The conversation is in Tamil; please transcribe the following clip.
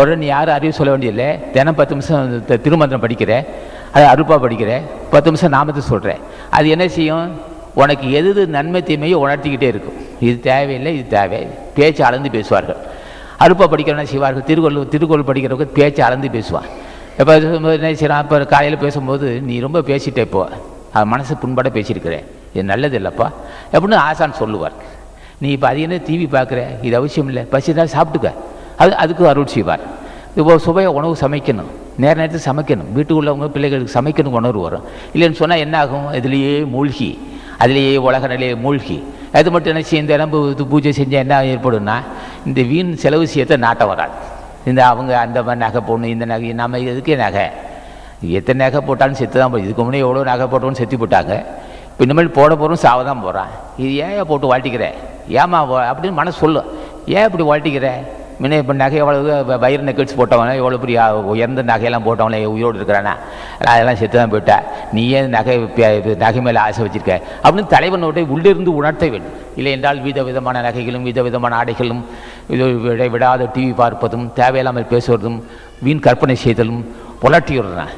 உடனே நீ யாரும் அறிவு சொல்ல வேண்டியதில்லை. தினம் பத்து நிமிஷம் திருமந்திரம் படிக்கிற அதை அருப்பாக படிக்கிற பத்து நிமிஷம் நாமத்தை சொல்கிறேன் அது என்ன செய்யும்? உனக்கு எது எது நன்மை தீமையை உணர்த்திக்கிட்டே இருக்கும். இது தேவையில்லை இது தேவை. பேச்சு அளந்து பேசுவார்கள். அருப்பாக படிக்கிறவன செய்வார்கள்? திருக்குறள் திருக்குறள் படிக்கிறவங்க பேச்சு அளந்து பேசுவான் இப்போ என்ன செய்யலாம்? இப்போ காலையில் பேசும்போது நீ ரொம்ப பேசிட்டே போ. அது மனசு புண்பட பேசியிருக்கிறேன். இது நல்லது இல்லைப்பா. அப்படின்னு ஆசான் சொல்லுவார். நீ இப்போ அதிகம் டிவி பார்க்குற? இது அவசியம் இல்லை. பசிதான் சாப்பிட்டுக்க. அது அதுக்கு அருள் செய்வார் இப்போ சுவையாக உணவு சமைக்கணும் நேர நேரத்தில் சமைக்கணும் வீட்டுக்கு உள்ளவங்க பிள்ளைகளுக்கு சமைக்கணும் உணர்வு வரும் இல்லைன்னு சொன்னால் என்ன ஆகும் இதுலேயே மூழ்கி அதிலேயே உலக நிலையை மூழ்கி அது மட்டும் என்ன செய்யும் இந்த நம்ப இது பூஜை செஞ்சால் என்ன ஏற்படும்னா இந்த வீண் செலவு செய்யத்தை நாட்டம் வராது இந்த அவங்க அந்த மாதிரி நகை போடணும் இந்த நகை நம்ம எதுக்கே நகை எத்தனை நகை போட்டாலும் செத்து தான் போய் இதுக்கு முன்னே எவ்வளோ நகை போட்டோன்னு செத்து போட்டாங்க இப்போ இனிமேல் போட போகிறோம் சாவ தான் போகிறான் இது ஏன் போட்டு வாழ்த்திக்கிற ஏமா அப்படின்னு மனசு சொல்லும் ஏன் இப்படி வாழ்த்திக்கிற முன்ன இப்போ நகை எவ்வளவு வயிறு நெக்கட்ஸ் போட்டவனே எவ்வளோ பெரிய உயர்ந்த நகையெல்லாம் போட்டவனே உயிரோடு இருக்கிறானா? அதெல்லாம் செத்து தான் போயிட்டேன். நீ ஏன் நகை நகை மேலே ஆசை வச்சிருக்க? அப்படின்னு தலைவனோட உள்ளிருந்து உணர்த்த வேண்டும். இல்லை என்றால் வித விதமான நகைகளும் வித விதமான ஆடைகளும் இது விடை விடாத டிவி பார்ப்பதும் தேவையில்லாமல் பேசுவதும் வீண் கற்பனை செய்தலும் புலட்டி விடுறான்.